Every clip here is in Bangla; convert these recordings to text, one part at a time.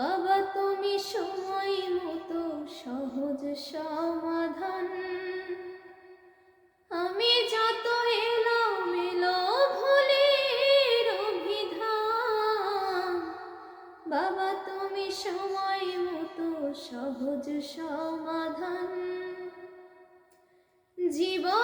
বাবা, তুমি সময় মতো সহজ সমাধান। আমি যত এলো মেলো ভুলের অভিধান, বাবা, তুমি সময় মতো সহজ সমাধান। জীবন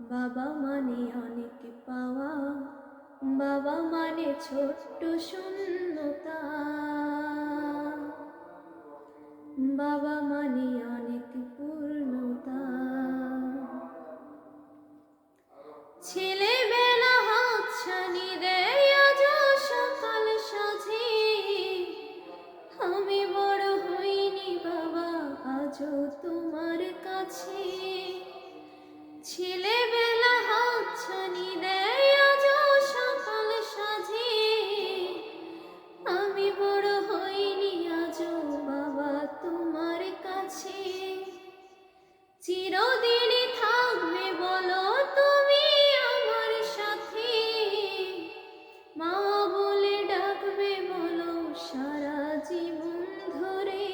বাবা মানে অনেক পাওয়া, বাবা মানে ছোট্ট শূন্যতা। বাবা মানে অনেক পূর্ণতা। ছেলেবেলা হাত ছানি দেয়, আজ সকাল আমি বড় হইনি বাবা তোমার কাছে। ছেলেবেলা তুমি আমার সাথে। মা বলে ডাকবে বলো সারা জীবন ধরে।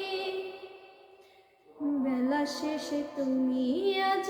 বেলা শেষে তুমি আজ